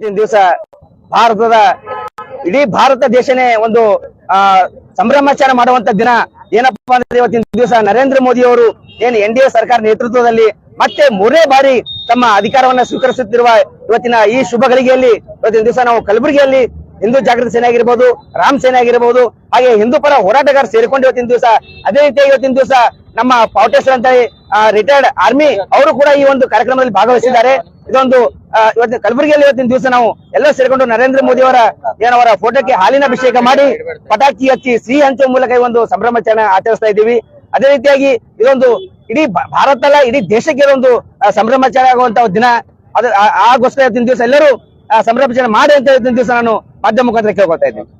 ಮೋದಿ ದಿವಸ ಭಾರತದ, ಇಡೀ ಭಾರತ ದೇಶನೇ ಒಂದು, ಆ ಸಂಭ್ರಮಾಚಾರ ಮಾಡುವಂತ ದಿನ. ಏನಪ್ಪಾ ಅಂದ್ರೆ ಇವತ್ತಿನ ದಿವಸ ನರೇಂದ್ರ ಮೋದಿ ಅವರು ಏನ್ ಎನ್ ಡಿ ಎ ಸರ್ಕಾರ ನೇತೃತ್ವದಲ್ಲಿ ಮತ್ತೆ ಮೂರನೇ ಬಾರಿ ತಮ್ಮ ಅಧಿಕಾರವನ್ನ ಸ್ವೀಕರಿಸುತ್ತಿರುವ ಇವತ್ತಿನ ಈ ಶುಭ ಗಳಿಗೆಯಲ್ಲಿ ಇವತ್ತಿನ ದಿವಸ ನಾವು ಕಲಬುರಗಿಯಲ್ಲಿ ಹಿಂದೂ ಜಾಗೃತಿ ಸೇನೆ ಆಗಿರ್ಬೋದು, ರಾಮ್ ಸೇನೆ ಆಗಿರ್ಬೋದು, ಹಾಗೆ ಹಿಂದೂ ಪರ ಹೋರಾಟಗಾರ ಸೇರಿಕೊಂಡು ಇವತ್ತಿನ ದಿವಸ ಅದೇ ರೀತಿ ಇವತ್ತಿನ ದಿವಸ ನಮ್ಮ ಪಾವಟೇಶ್ವರ ಅಂತ ರಿಟೈರ್ಡ್ ಆರ್ಮಿ ಅವರು ಕೂಡ ಈ ಒಂದು ಕಾರ್ಯಕ್ರಮದಲ್ಲಿ ಭಾಗವಹಿಸಿದ್ದಾರೆ. ಇದೊಂದು ಇವತ್ತು ಕಲಬುರಗಿಯಲ್ಲಿ ಇವತ್ತಿನ ದಿವಸ ನಾವು ಎಲ್ಲ ಸೇರಿಕೊಂಡು ನರೇಂದ್ರ ಮೋದಿ ಅವರ ಏನವರ ಫೋಟೋಕ್ಕೆ ಹಾಲಿನ ಅಭಿಷೇಕ ಮಾಡಿ ಪಟಾಕಿ ಹಚ್ಚಿ ಸಿಹಿ ಹಂಚುವ ಮೂಲಕ ಈ ಒಂದು ಸಂಭ್ರಮಾಚರಣೆ ಆಚರಿಸ್ತಾ ಇದ್ದೀವಿ. ಅದೇ ರೀತಿಯಾಗಿ ಇದೊಂದು ಇಡೀ ಭಾರತ ಅಲ್ಲ, ಇಡೀ ದೇಶಕ್ಕೆ ಇದೊಂದು ಸಂಭ್ರಮಾಚರಣೆ ಆಗುವಂತ ದಿನ. ಅದು ಆಗೋಸ್ಕರ ಇವತ್ತಿನ ದಿವಸ ಎಲ್ಲರೂ ಸಂಭ್ರಮಾಚರಣೆ ಮಾಡಿ ಅಂತ ಇವತ್ತಿನ ದಿವಸ ನಾನು ಮಾಧ್ಯಮ ಮುಖಾಂತರ ಕೇಳ್ಕೊಳ್ತಾ ಇದ್ದೀನಿ.